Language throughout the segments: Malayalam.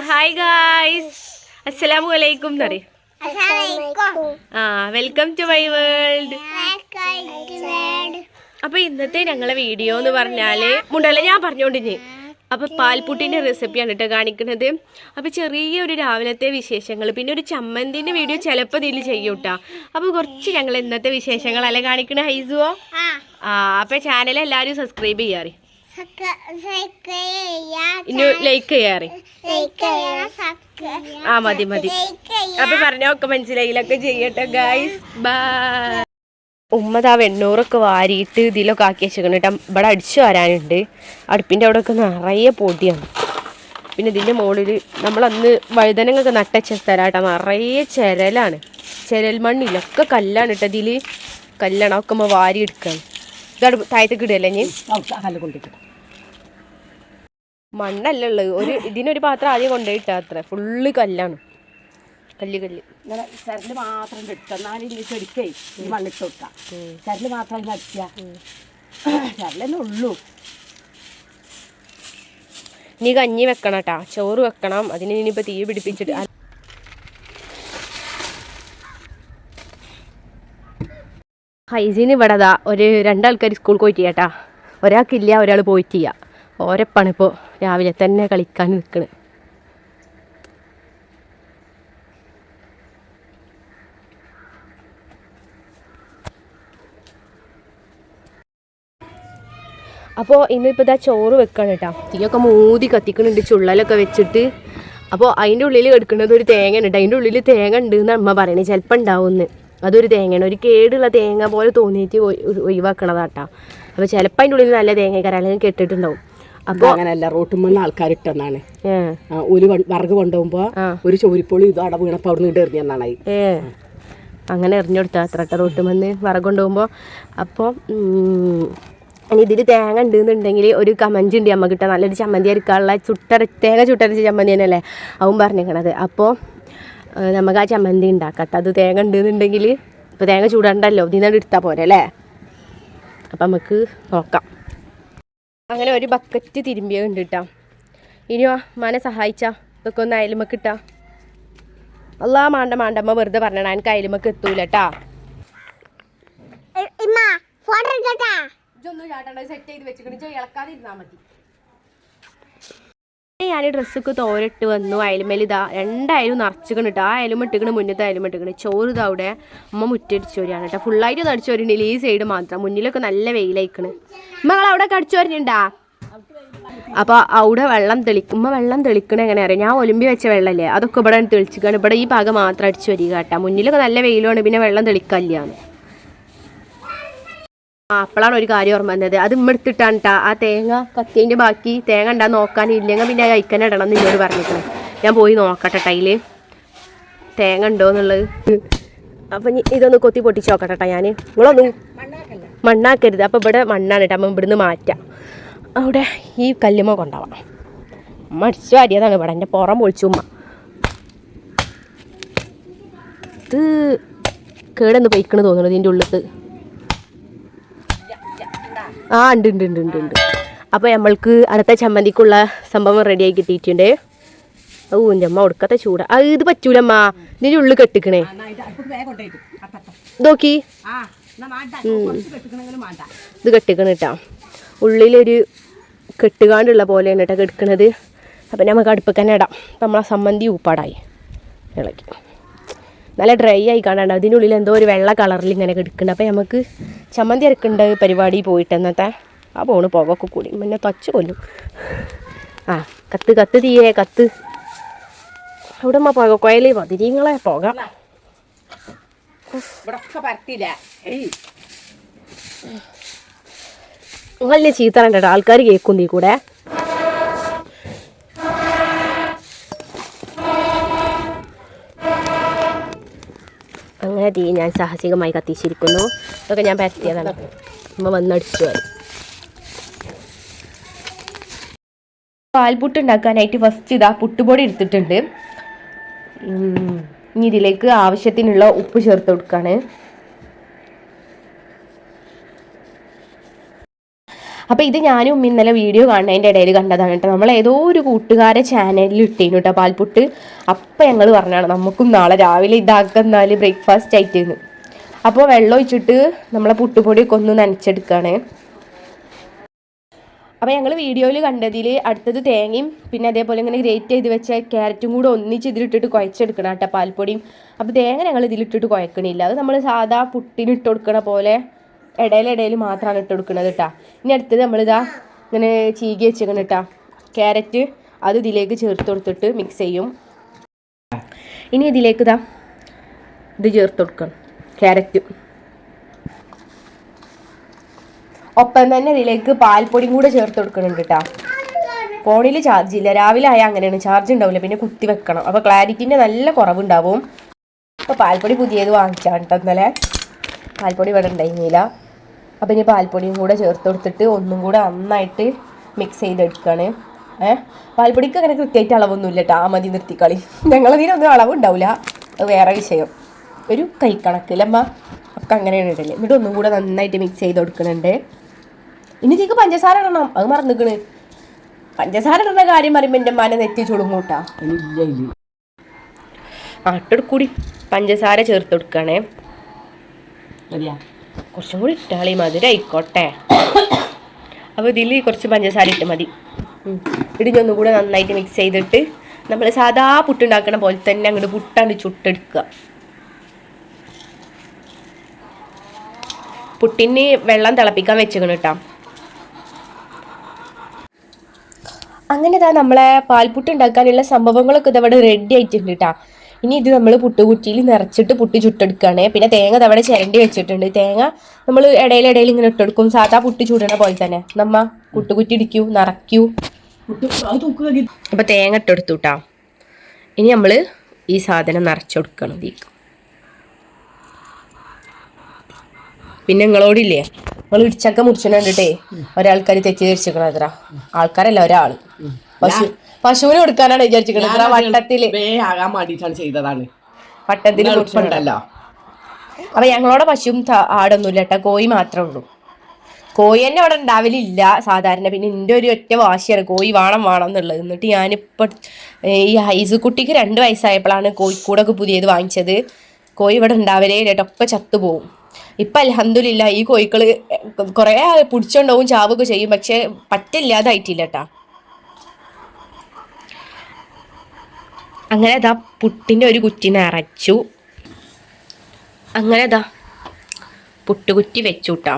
ഹായ് ഗായ്സ് അസ്സലാമു അലൈക്കും എന്നറി ആ വെൽക്കം ടു മൈ വേൾഡ് അപ്പൊ ഇന്നത്തെ ഞങ്ങളെ വീഡിയോ എന്ന് പറഞ്ഞാൽ മുണ്ടല്ല ഞാൻ പറഞ്ഞോണ്ടിഞ്ഞ് അപ്പൊ പാൽപുട്ടിന്റെ റെസിപ്പിയാണ് കേട്ടോ കാണിക്കുന്നത് അപ്പൊ ചെറിയ ഒരു രാവിലത്തെ വിശേഷങ്ങൾ പിന്നെ ഒരു ചമ്മന്തിന്റെ വീഡിയോ ചിലപ്പോൾ ഇതിൽ ചെയ്യും കേട്ടോ അപ്പൊ കുറച്ച് ഞങ്ങൾ ഇന്നത്തെ വിശേഷങ്ങളല്ലേ കാണിക്കണേ ഹൈസുവോ? ആ. അപ്പൊ ചാനൽ എല്ലാവരും സബ്സ്ക്രൈബ് ചെയ്യാറ്. ഇനി ലൈക്ക് ചെയ്യാറ് ആ മതി മതി. അപ്പൊ പറഞ്ഞൊക്കെ മനസ്സിലായില്ലൊക്കെ ചെയ്യട്ടെ ഗായ്സ് ബൈ ആ വെണ്ണൂറൊക്കെ വാരിയിട്ട് ഇതിലൊക്കെ ആക്കി വെച്ചേക്കണം കേട്ടോ. ഇവിടെ അടിച്ചു വരാനുണ്ട്. അടുപ്പിന്റെ അവിടെ ഒക്കെ നിറയെ പൊടിയാണ്. പിന്നെ ഇതിന്റെ മുകളിൽ നമ്മളന്ന് വഴുതനങ്ങൊക്കെ നട്ടച്ച സ്ഥലമാട്ടോ നിറയെ ചെരലാണ്. ചെരൽ മണ്ണിലൊക്കെ കല്ലാണ് കേട്ടോ ഇതിൽ കല്ലാണ് ഒക്കെ നമ്മൾ വാരി എടുക്കുകയാണ് ഇതാണ് താഴത്തേക്ക് ഇടുകയല്ലേ ഞാൻ കല്ല് കൊണ്ടിട്ട് മണ്ണല്ല ഉള്ളത്. ഒരു ഇതിനൊരു പാത്രം ആദ്യം കൊണ്ടുപോയിട്ടാ അത്ര. ഫുള്ള് കല്ലാണ്. കല്ല് കല്ല്. ഇങ്ങനെ ചരൽ മാത്രം എടുക്കുക എന്നാലും ഇനി ചെടിക്കേ ഈ മണ്ണിട്ട് കൊടുക്കാം ചരൽ മാത്രം ചരലെന്നേ അടിക്കുക ചരലെന്നെ ഉള്ളൂ. നീ കഞ്ഞി വെക്കണം കേട്ടാ ചോറ് വെക്കണം. അതിന് ഇനിയിപ്പോൾ തീ പിടിപ്പിച്ചിട്ട്. ഹൈജീൻ ഇവിടെ ഒരു രണ്ടാൾക്കാർ സ്കൂൾ പോയിട്ട് ചെയ്യാട്ടാ ഒരാൾക്കില്ല ഒരാൾ പോയിട്ടില്ല. ഓരപ്പാണ് ഇപ്പോൾ രാവിലെ തന്നെ കളിക്കാൻ നിൽക്കുന്നത് അപ്പോൾ ഇന്നിപ്പോൾ ഇതാ ചോറ് വെക്കണം കേട്ടോ തീയൊക്കെ മൂതി കത്തിക്കണുണ്ട് ചുള്ളലൊക്കെ വെച്ചിട്ട്. അപ്പോൾ അതിന്റെ ഉള്ളിൽ എടുക്കുന്നത് ഒരു തേങ്ങ ഉണ്ട് അതിന്റെ ഉള്ളിൽ തേങ്ങ ഉണ്ട് എന്ന് അമ്മ പറയണേ ചിലപ്പോൾ ഉണ്ടാവുമെന്ന് അതൊരു തേങ്ങയാണ്. ഒരു കേടുള്ള തേങ്ങ പോലെ തോന്നിയിട്ട് ഒഴി- ഒഴി- ഒഴിവാക്കണതാട്ടാ അപ്പോൾ ചിലപ്പോൾ അതിന്റെ ഉള്ളിൽ നല്ല തേങ്ങ അല്ലെങ്കിൽ കെട്ടിട്ടുണ്ടാവും. അപ്പോൾ അങ്ങനെയല്ല റോട്ടുമ്പോൾ ആൾക്കാർ ഇട്ടെന്നാണ്. ഒരു വറക് കൊണ്ടുപോകുമ്പോ ഒരു ചോരിപ്പൊളി ഇത് അവിടെ വീണപ്പോൾ അവിടെ നിന്ന് എറിഞ്ഞെന്നാണ് അങ്ങനെ എറിഞ്ഞെടുത്താ അത്ര റോട്ടുമെന്ന് വറക് കൊണ്ടുപോകുമ്പോ. അപ്പോൾ ഇനി ഇതിൽ തേങ്ങ ഉണ്ടെന്നുണ്ടെങ്കിൽ ഒരു കമഞ്ച് ഉണ്ട് നമുക്ക് കിട്ടാൻ നല്ലൊരു ചമ്മന്തി അരക്കാനുള്ള ചുട്ടര തേങ്ങ ചുട്ടരച്ച ചമ്മന്തി തന്നെയല്ലേ? അവൻ പറഞ്ഞേക്കണത് അപ്പോൾ നമുക്ക് ആ ചമ്മന്തി ഉണ്ടാക്കട്ടെ അത് തേങ്ങ ഉണ്ടെന്നുണ്ടെങ്കിൽ ഇപ്പോൾ തേങ്ങ ചൂടണ്ടല്ലോ ഇതിനാണ് എടുത്താൽ പോരെ അല്ലേ? അപ്പം നമുക്ക് നോക്കാം. അങ്ങനെ ഒരു ബക്കറ്റ് തിരുമ്പിയ ഉണ്ട് കേട്ടോ ഇനിയോ മനെ സഹായിച്ച. ഇതൊക്കെ ഒന്ന് അയലുമക്ക് ഇട്ടാ. അല്ലാ മാണ്ട മാണ്ടമ്മ വെറുതെ പറഞ്ഞാ എനിക്ക് അയലുമക്ക് എത്തൂല കേട്ടാ ഇതൊന്നും ചാട്ടണ്ട സെറ്റ് ചെയ്ത് വെച്ചിട്ട് ഇളക്കാതെ ഇരുന്നാൽ മതി. ഞാൻ ഡ്രസ്സൊക്കെ തോരട്ട് വന്നു. അയലുമേൽ ഇതാ രണ്ടായാലും നിറച്ചിക്കണം കേട്ടോ ആ അയലും ഇട്ടിക്കണ് മുന്നത്തെ അയലും ഇട്ടിക്കണ്. ചോറ് ഇതാ അവിടെ അമ്മ മുറ്റടിച്ചു വരികയാണ് കേട്ടോ. ഫുള്ളായിട്ട് വരുന്നുണ്ട് ഈ സൈഡ് മാത്രം. മുന്നിലൊക്കെ നല്ല വെയിലയക്കണ്. നിങ്ങൾ അവിടെ അടിച്ചു വരുന്നുണ്ടാ അപ്പോൾ അവിടെ വെള്ളം തെളിക്കും ഉമ്മ വെള്ളം തെളിക്കണ എങ്ങനെ അറിയാം? ഞാൻ ഒലുമ്പി വെച്ച വെള്ളമല്ലേ അതൊക്കെ ഇവിടെ തെളിച്ചിക്കാണ്. ഇവിടെ ഈ ഭാഗം മാത്രം അടിച്ചു വരിക കേട്ടോ. മുന്നിലൊക്കെ നല്ല വെയിലാണ് പിന്നെ വെള്ളം തെളിക്കല്ലാന്ന് ആ അപ്പോഴാണ് ഒരു കാര്യം ഓർമ്മ വന്നത്. അത് ഇമ്മെടുത്തിട്ടാണ് കേട്ടോ ആ തേങ്ങ കത്തിന്റെ ബാക്കി തേങ്ങ ഉണ്ടാ നോക്കാൻ ഇല്ലെങ്കിൽ പിന്നെ കഴിക്കാൻ ഇടണം എന്ന് എന്നോട് പറഞ്ഞിട്ടു ഞാൻ പോയി നോക്കട്ടെ ടൈൽ തേങ്ങ ഉണ്ടോ എന്നുള്ളത്. അപ്പം ഇതൊന്ന് കൊത്തി പൊട്ടിച്ച് നോക്കട്ടെ കേട്ടോ ഞാൻ നിങ്ങളൊന്നും മണ്ണാക്കരുത്. അപ്പം ഇവിടെ മണ്ണാണ് കേട്ടോ അപ്പം ഇവിടുന്ന് മാറ്റാം. അവിടെ ഈ കല്ലുമ്മ കൊണ്ടാവാം അമ്മ അടിച്ചു വാരിയതാണ് ഇവിടെ. എന്റെ പുറം പൊളിച്ചു ഉമ്മ. ഇത് കേടെന്ന് പൊയ്ക്കണ് തോന്നുന്നത് ഇതിന്റെ ഉള്ളിൽ ആ ഉണ്ട് ഉണ്ട് ഉണ്ട് ഉണ്ട് ഉണ്ട്. അപ്പോൾ നമ്മൾക്ക് അടുത്ത ചമ്മന്തിക്കുള്ള സംഭവം റെഡിയായി കിട്ടിയിട്ടുണ്ട്. ഓ എന്റെ അമ്മ ഒടുക്കത്തെ ചൂടാ. ആ ഇത് പറ്റൂലമ്മ. ഇതിന്റെ ഉള്ളിൽ കെട്ടിക്കണേ. നോക്കി ഇത് കെട്ടിക്കണ കേട്ടോ ഉള്ളിലൊരു കെട്ടുകാണ്ടുള്ള പോലെയാണ് കേട്ടോ കെടുക്കണത്. അപ്പം നമുക്ക് അടുപ്പിക്കാൻ ഇടാം. നമ്മളെ സമ്മന്തി ഉപ്പാടായി ഇളക്കി. നല്ല ഡ്രൈ ആയി കാണാണ്ട് അതിനുള്ളിൽ എന്തോ ഒരു വെള്ള കളറിൽ ഇങ്ങനെ കിടക്കുന്നുണ്ട് അപ്പം നമുക്ക് ചമ്മന്തി അരക്കേണ്ട പരിപാടി പോയിട്ട് എന്നത്തെ ആ പോണ് പുകയൊക്കെ കൂടി. പിന്നെ തച്ച് കൊല്ലും. ആ കത്ത് കത്ത് തീയേ കത്ത്. അവിടെ അമ്മ പുക കൊയൽ പതിരിങ്ങളെ പുക. നല്ല ചീത്തറണ്ട ആൾക്കാർ കേൾക്കും നീ കൂടെ. തീ ഞാൻ സാഹസികമായി കത്തിച്ചിരിക്കുന്നു. ഇതൊക്കെ ഞാൻ പരത്തിയതാണ് അമ്മ വന്നടിച്ചു പോയി പാൽപുട്ട് ഉണ്ടാക്കാനായിട്ട് ഫസ്റ്റ് ഇതാ പുട്ടുപൊടി എടുത്തിട്ടുണ്ട്. ഇനി ഇതിലേക്ക് ആവശ്യത്തിനുള്ള ഉപ്പ് ചേർത്ത് കൊടുക്കുകയാണ് അപ്പോൾ ഇത് ഞാനും ഉമ്മ ഇന്നലെ വീഡിയോ കാണുന്നതിന്റെ ഇടയിൽ കണ്ടതാണ് കേട്ടോ. നമ്മൾ ഏതോ ഒരു കൂട്ടുകാരെ ചാനലിൽ ഇട്ടേനു കേട്ടോ പാൽപുട്ട്. അപ്പം ഞങ്ങൾ പറഞ്ഞാണ് നമുക്കും നാളെ രാവിലെ ഇതാക്കുന്നാൽ ബ്രേക്ക്ഫാസ്റ്റ് ആയിട്ടിരുന്നു അപ്പോൾ വെള്ളം ഒഴിച്ചിട്ട് നമ്മളെ പുട്ടുപൊടിയൊക്കെ ഒന്ന് നനച്ചെടുക്കുകയാണ് അപ്പോൾ ഞങ്ങൾ വീഡിയോയിൽ കണ്ടതിൽ അടുത്തത് തേങ്ങയും പിന്നെ അതേപോലെ ഇങ്ങനെ ഗ്രേറ്റ് ചെയ്ത് വെച്ച ക്യാരറ്റും കൂടെ ഒന്നിച്ച് ഇതിലിട്ടിട്ട് കുഴച്ചെടുക്കണം കേട്ടോ പാൽപ്പൊടിയും. അപ്പോൾ തേങ്ങ ഞങ്ങൾ ഇതിലിട്ടിട്ട് കുഴക്കണില്ല. അത് നമ്മൾ സാധാ പുട്ടിനിട്ട് കൊടുക്കണ പോലെ ഇടയിലിടയിൽ മാത്രമാണ് ഇട്ട് കൊടുക്കുന്നത് കേട്ടോ ഇനി അടുത്തത് നമ്മളിതാ ഇങ്ങനെ ചീകി വെച്ചേക്കണം കേട്ടോ ക്യാരറ്റ് അത് ഇതിലേക്ക് ചേർത്ത് കൊടുത്തിട്ട് മിക്സ് ചെയ്യും. ഇനി ഇതിലേക്ക് ഇതാ ഇത് ചേർത്ത് കൊടുക്കണം. ക്യാരറ്റ്. ഒപ്പം തന്നെ ഇതിലേക്ക് പാൽപ്പൊടിയും കൂടെ ചേർത്ത് കൊടുക്കുന്നുണ്ട് കേട്ടോ ഫോണിൽ ചാർജ് ഇല്ല. രാവിലെ ആയാൽ അങ്ങനെയാണ്. ചാർജ് ഉണ്ടാവില്ല പിന്നെ കുത്തി വെക്കണം. അപ്പോൾ ക്ലാരിറ്റിന്റെ നല്ല കുറവുണ്ടാവും. അപ്പോൾ പാൽപ്പൊടി പുതിയത് വാങ്ങിച്ചാണ് കേട്ടോ ഇന്നലെ. പാൽപ്പൊടി ഇവിടെ ഉണ്ടായിരുന്നില്ല. അപ്പോൾ ഇനി പാൽപ്പൊടിയും കൂടെ ചേർത്ത് കൊടുത്തിട്ട് ഒന്നും കൂടെ നന്നായിട്ട് മിക്സ് ചെയ്തെടുക്കുകയാണ് ഏഹ് പാൽപ്പൊടിക്ക് അങ്ങനെ കൃത്യമായിട്ട് അളവൊന്നുമില്ല കേട്ടോ ആ മതി നിർത്തിക്കളി. ഞങ്ങളതിനൊന്നും അളവുണ്ടാവില്ല അത് വേറെ വിഷയം. ഒരു കൈക്കണക്കിലമ്മ ഒക്കെ അങ്ങനെയാണ് ഇടൽ. എന്നിട്ട് ഒന്നും കൂടെ നന്നായിട്ട് മിക്സ് ചെയ്ത് കൊടുക്കുന്നുണ്ട് ഇനി ഇതിക്ക് പഞ്ചസാര ഇടണം. അത് മറന്നിക്കണ്. പഞ്ചസാര ഇടുന്ന കാര്യം പറയുമ്പോൾ എന്റെ മന നെറ്റി ചുളുങ്ങൂട്ടാ ഇല്ല ഇല്ല. ആട്ടോട് കൂടി. പഞ്ചസാര ചേർത്ത് കൊടുക്കണേ. മതിയാ. കുറച്ചും കൂടി ഇട്ടാളി മധുരം ആയിക്കോട്ടെ. അപ്പോൾ ഇതിൽ കുറച്ച് പഞ്ചസാര ഇട്ട് മതി. ഇടിഞ്ഞൊന്നും കൂടെ നന്നായിട്ട് മിക്സ് ചെയ്തിട്ട് നമ്മൾ സാധാ പുട്ടുണ്ടാക്കണ പോലെ തന്നെ അങ്ങോട്ട് പുട്ടാണ്ട് ചുട്ടെടുക്കുക. പുട്ടിന് വെള്ളം തിളപ്പിക്കാൻ വെച്ചേക്കണം കേട്ടോ അങ്ങനെ താ നമ്മളെ പാൽപുട്ട് ഉണ്ടാക്കാനുള്ള സംഭവങ്ങളൊക്കെ ഇതവിടെ റെഡി ആയിട്ടുണ്ട് കേട്ടോ ഇനി ഇത് നമ്മൾ പുട്ടുകുറ്റിയിൽ നിറച്ചിട്ട് പുട്ടി ചുട്ടെടുക്കുകയാണ്. പിന്നെ തേങ്ങ തവണ ചിരണ്ടി വെച്ചിട്ടുണ്ട്. തേങ്ങ നമ്മൾ ഇടയിലിടയിൽ ഇങ്ങനെ ഇട്ടെടുക്കും സാധാ പുട്ടി ചൂടണ പോലെ തന്നെ. നമ്മ പുട്ടുകുറ്റി ഇടിക്കൂ നിറയ്ക്കൂ. അപ്പോൾ തേങ്ങ ഇട്ടെടുത്തു കേട്ടോ ഇനി നമ്മൾ ഈ സാധനം നിറച്ചു കൊടുക്കണം ഇതിക്ക് പിന്നെ നിങ്ങളോടില്ലേ? നിങ്ങൾ ഇടിച്ചക്ക മുറിച്ചു കണ്ടിട്ടേ? ഒരാൾക്കാർ തെറ്റിദ്ധരിച്ചിരിക്കണം എത്ര ആൾക്കാരല്ല ഒരാൾ പശു പശുവിന് കൊടുക്കാനാണ് വിചാരിച്ചിരിക്കുന്നത് വട്ടത്തിൽ. ആകാൻ വേണ്ടിയിട്ടാണ് ചെയ്തതാണ്. എളുപ്പമുണ്ടല്ലോ അപ്പൊ ഞങ്ങളോടെ പശുവും ആടൊന്നുമില്ല കേട്ടോ. കോഴി മാത്രമേ ഉള്ളൂ. കോഴി തന്നെ അവിടെ ഉണ്ടാവലില്ല സാധാരണ. പിന്നെ എന്റെ ഒരു ഒറ്റ വാശിയാണ്. കോഴി വേണം വേണം എന്നുള്ളത്. എന്നിട്ട് ഞാനിപ്പോൾ ഈ ഹൈസ് കുട്ടിക്ക് രണ്ട് വയസ്സായപ്പോഴാണ് കോഴിക്കൂടൊക്കെ പുതിയത് വാങ്ങിച്ചത്. കോഴി ഇവിടെ ഉണ്ടാവലേ കേട്ടോ. ഒക്കെ ചത്തുപോകും. ഇപ്പം അലഹമില്ല ഈ കോഴിക്കൾ കുറേ പിടിച്ചോണ്ടാവും ചാവൊക്കെ ചെയ്യും. പക്ഷേ പറ്റില്ലാതായിട്ടില്ല കേട്ടാ. അങ്ങനെ അതാ പുട്ടിന്റെ ഒരു കുറ്റി നിറച്ചു. അങ്ങനെ അതാ പുട്ടുകുറ്റി വെച്ചു കേട്ടോ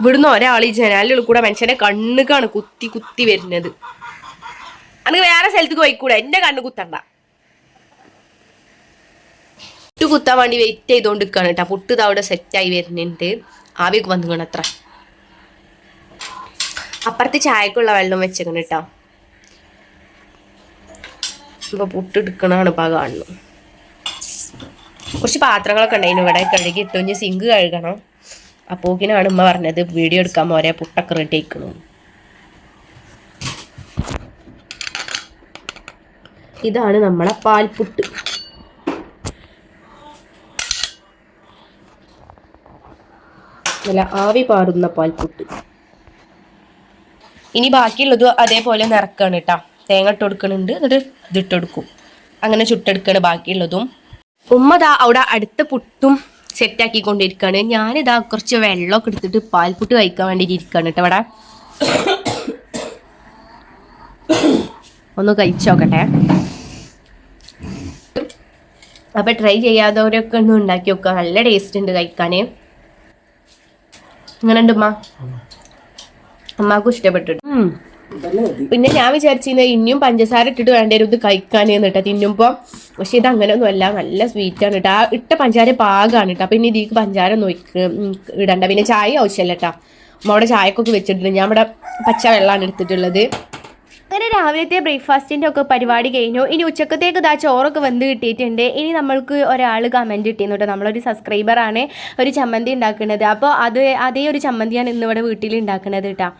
ഇവിടുന്ന് ഒരാൾ ഈ ജനാലിൽ കൂടെ മനുഷ്യന്റെ കണ്ണുകാണ് കുത്തി കുത്തി വരുന്നത്. അനക്ക് വേറെ സ്ഥലത്തേക്ക് പോയിക്കൂടെ? എന്റെ കണ്ണ് കുത്തണ്ട. പുട്ട് കുത്താൻ വേണ്ടി വെയിറ്റ് ചെയ്തോണ്ട് നിൽക്കാണ് കേട്ടോ. പുട്ട് ഇതവിടെ സെറ്റായി വരുന്നുണ്ട്. ആവിയൊക്കെ വന്നു അത്ര അപ്പുറത്ത് ചായക്കുള്ള വെള്ളം വെച്ചേക്കണം കേട്ടോ ഇപ്പൊ പുട്ടെടുക്കണാണ് ഇപ്പൊ കാണുന്നു കുറച്ച് പാത്രങ്ങളൊക്കെ ഉണ്ടായിരുന്നു. ഇവിടെ കഴുകി ഇട്ടു. സിങ്ക് കഴുകണം. അപ്പോക്കിനാണ് ഉമ്മ പറഞ്ഞത് വീഡിയോ എടുക്കാൻ പോരെ പുട്ടൊക്കെ റെഡി ആയിക്കണു. ഇതാണ് നമ്മളെ പാൽപുട്ട്. നല്ല ആവി പാറുന്ന പാൽപുട്ട്. ഇനി ബാക്കിയുള്ളത് അതേപോലെ നിറക്കാണ് കേട്ടോ തേങ്ങ ഇട്ട് കൊടുക്കണുണ്ട് എന്നിട്ട് ഇതിട്ട് കൊടുക്കും. അങ്ങനെ ചുട്ടെടുക്കാണ് ബാക്കിയുള്ളതും. ഉമ്മ ദാ അവിടെ അടുത്ത പുട്ടും സെറ്റാക്കിക്കൊണ്ടിരിക്കുകയാണ് ഞാനിതാ കുറച്ച് വെള്ളമൊക്കെ എടുത്തിട്ട് പാൽപുട്ട് കഴിക്കാൻ വേണ്ടിയിട്ട് കേട്ടോ അവിടെ ഒന്ന് കഴിച്ചു നോക്കട്ടെ. അപ്പൊ ട്രൈ ചെയ്യാത്തവരൊക്കെ ഒന്ന് ഉണ്ടാക്കി നോക്കുക നല്ല ടേസ്റ്റ് ഉണ്ട് കഴിക്കാന്. അങ്ങനെ ഉണ്ട് ഉമ്മ. അമ്മക്കും ഇഷ്ടപ്പെട്ടു പിന്നെ ഞാൻ വിചാരിച്ചിരുന്ന ഇനിയും പഞ്ചസാര ഇട്ടിട്ട് വേണ്ട ഇത് കഴിക്കാൻ കേട്ടോ തിന്നുമ്പോൾ പക്ഷെ ഇത് അങ്ങനെയൊന്നും അല്ല നല്ല സ്വീറ്റ് ആണ് കേട്ടോ ആ ഇട്ട പഞ്ചാര പാകാണ് കേട്ടോ പിന്നെ ഇതിക്ക് പഞ്ചാര നോക്ക് ഇടണ്ട. പിന്നെ ചായ ആവശ്യമല്ല കേട്ടോ അമ്മ അവിടെ ചായക്കൊക്കെ വെച്ചിട്ടുണ്ട്. ഞാൻ ഇവിടെ പച്ച വെള്ളമാണ് എടുത്തിട്ടുള്ളത്. അങ്ങനെ രാവിലത്തെ ബ്രേക്ക്ഫാസ്റ്റിന്റെ ഒക്കെ പരിപാടി കഴിഞ്ഞു. ഇനി ഉച്ചക്കത്തേക്ക് ഇതാ ചോറൊക്കെ വെന്ത് കിട്ടിയിട്ടുണ്ട്. ഇനി നമ്മൾക്ക് ഒരാൾ കമന്റ് കിട്ടിയിരുന്നു കേട്ടോ നമ്മളൊരു സബ്സ്ക്രൈബറാണ് ഒരു ചമ്മന്തി ഉണ്ടാക്കുന്നത് അപ്പോൾ അത് അതേ ഒരു ചമ്മന്തിയാണ് ഇന്ന് ഇവിടെ വീട്ടിൽ ഉണ്ടാക്കുന്നത് കേട്ടോ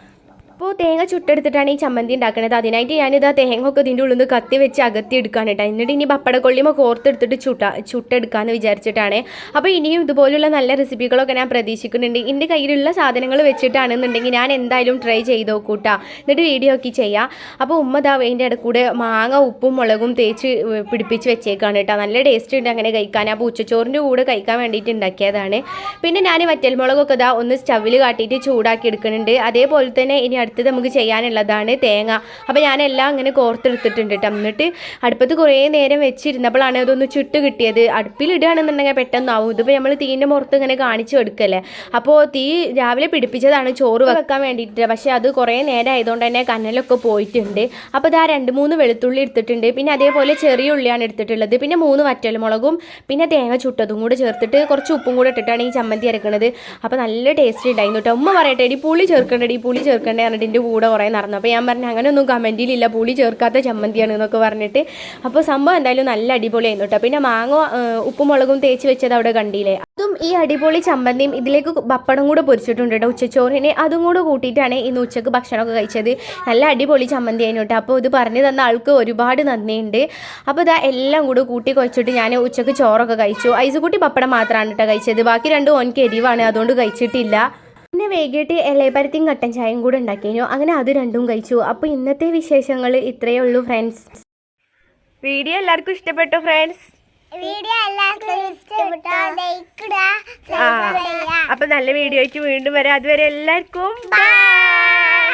അപ്പോൾ തേങ്ങ ചുട്ടെടുത്തിട്ടാണ് ഈ ചമ്മന്തി ഉണ്ടാക്കുന്നത് അതിനായിട്ട് ഞാനിത് ആ തേങ്ങ ഒക്കെ ഇതിന്റെ ഉള്ളിൽ നിന്ന് കത്തി വെച്ച് അകത്തി എടുക്കാണ് കേട്ടോ. എന്നിട്ട് ഇനി പപ്പടക്കൊള്ളിമ കോർത്തെടുത്തിട്ട് ചുട്ട ചുട്ടെടുക്കാമെന്ന് വിചാരിച്ചിട്ടാണ്. അപ്പോൾ ഇനിയും ഇതുപോലുള്ള നല്ല റെസിപ്പികളൊക്കെ ഞാൻ പ്രതീക്ഷിക്കുന്നുണ്ട്. എന്റെ കയ്യിലുള്ള സാധനങ്ങൾ വെച്ചിട്ടാണെന്നുണ്ടെങ്കിൽ ഞാൻ എന്തായാലും ട്രൈ ചെയ്ത് നോക്കൂട്ടാ എന്നിട്ട് വീഡിയോ ഒക്കെ ചെയ്യാം. അപ്പോൾ ഉമ്മ ദാ അതിന്റെ ഇടക്കൂടെ കൂടെ മാങ്ങ ഉപ്പും മുളകും തേച്ച് പിടിപ്പിച്ച് വെച്ചേക്കാണ് കേട്ടോ. നല്ല ടേസ്റ്റ് ഉണ്ട് അങ്ങനെ കഴിക്കാൻ. അപ്പോൾ ഉച്ചച്ചോറിന്റെ കൂടെ കഴിക്കാൻ വേണ്ടിയിട്ട് ഉണ്ടാക്കിയതാണ്. പിന്നെ ഞാൻ വറ്റൽമുളകൊക്കെ ഇതാ ഒന്ന് സ്റ്റവിൽ കാട്ടിയിട്ട് ചൂടാക്കി എടുക്കുന്നുണ്ട്. അതേപോലെ തന്നെ ഇനി അടുത്തത് നമുക്ക് ചെയ്യാനുള്ളതാണ് തേങ്ങ. അപ്പോൾ ഞാനെല്ലാം അങ്ങനെ കോർത്തെടുത്തിട്ടുണ്ട് കേട്ടോ എന്നിട്ട് അടുപ്പത്ത് കുറേ നേരം വെച്ചിരുന്നപ്പോഴാണ് അതൊന്ന് ചുട്ട് കിട്ടിയത്. അടുപ്പിലിടുകയാണെന്നുണ്ടെങ്കിൽ പെട്ടെന്നാവും ഇതിപ്പോൾ നമ്മൾ തീന്റെ പുറത്ത് ഇങ്ങനെ കാണിച്ചു കൊടുക്കല്ലേ. അപ്പോൾ തീ രാവിലെ പിടിപ്പിച്ചതാണ് ചോറ് വെക്കാൻ വേണ്ടിയിട്ട്. പക്ഷേ അത് കുറേ നേരം ആയതുകൊണ്ട് തന്നെ കനലൊക്കെ പോയിട്ടുണ്ട്. അപ്പോൾ ഇതാ രണ്ട് മൂന്ന് വെളുത്തുള്ളി എടുത്തിട്ടുണ്ട്. പിന്നെ അതേപോലെ ചെറിയ ഉള്ളിയാണ് എടുത്തിട്ടുള്ളത്. പിന്നെ മൂന്ന് വറ്റൽമുളകും പിന്നെ തേങ്ങ ചുട്ടതും കൂടെ ചേർത്തിട്ട് കുറച്ച് ഉപ്പും കൂടെ ഇട്ടിട്ടാണ് ഈ ചമ്മന്തി അരക്കണത്. അപ്പോൾ നല്ല ടേസ്റ്റ് ഉണ്ടായിരുന്നു കേട്ടോ ഉമ്മ പറയട്ടെ എടി പുളി ചേർക്കണ്ടടി പുളി ചേർക്കണ്ടേ പറഞ്ഞിട്ട് കൂടെ കുറേ നടന്നു. അപ്പോൾ ഞാൻ പറഞ്ഞു അങ്ങനെയൊന്നും കമന്റിലില്ല പുളി ചേർക്കാത്ത ചമ്മന്തിയാണ് എന്നൊക്കെ പറഞ്ഞിട്ട്. അപ്പോൾ സംഭവം എന്തായാലും നല്ല അടിപൊളിയായിരുന്നു കേട്ടോ. പിന്നെ മാങ്ങ ഉപ്പും മുളകും തേച്ച് വെച്ചത് അവിടെ കണ്ടില്ലേ? അതും ഈ അടിപൊളി ചമ്മന്തിയും ഇതിലേക്ക് പപ്പടം കൂടെ പൊരിച്ചിട്ടുണ്ട് കേട്ടോ. ഉച്ചച്ചോറിന് അതും കൂടെ കൂട്ടിയിട്ടാണ് ഇന്ന് ഉച്ചയ്ക്ക് ഭക്ഷണമൊക്കെ കഴിച്ചത്. നല്ല അടിപൊളി ചമ്മന്തി ആയിരുന്നു കേട്ടോ. അപ്പോൾ ഇത് പറഞ്ഞു തന്ന ആൾക്ക് ഒരുപാട് നന്ദിയുണ്ട്. അപ്പോൾ ഇതാ എല്ലാം കൂടെ കൂട്ടി കുഴച്ചിട്ട് ഞാൻ ഉച്ചയ്ക്ക് ചോറൊക്കെ കഴിച്ചു. ഐസുകുട്ടി പപ്പടം മാത്രമാണ് കേട്ടോ കഴിച്ചത്. ബാക്കി രണ്ടും ഓൻക്ക് എരിവാണ് അതുകൊണ്ട് കഴിച്ചിട്ടില്ല. പിന്നെ വൈകിട്ട് ഇലയപ്പരത്തിയും കട്ടൻ ചായയും കൂടെ ഉണ്ടാക്കിനു. അങ്ങനെ അത് രണ്ടും കഴിച്ചു. അപ്പോൾ ഇന്നത്തെ വിശേഷങ്ങൾ ഇത്രയേ ഉള്ളൂ ഫ്രണ്ട്സ് വീഡിയോ എല്ലാവർക്കും ഇഷ്ടപ്പെട്ടു ഫ്രണ്ട്സ് വീഡിയോ എല്ലാവർക്കും ഇഷ്ടപ്പെട്ടോ അപ്പൊ നല്ല വീഡിയോയ്ക്ക് വീണ്ടും വരാം. അതുവരെ എല്ലാവർക്കും ബൈ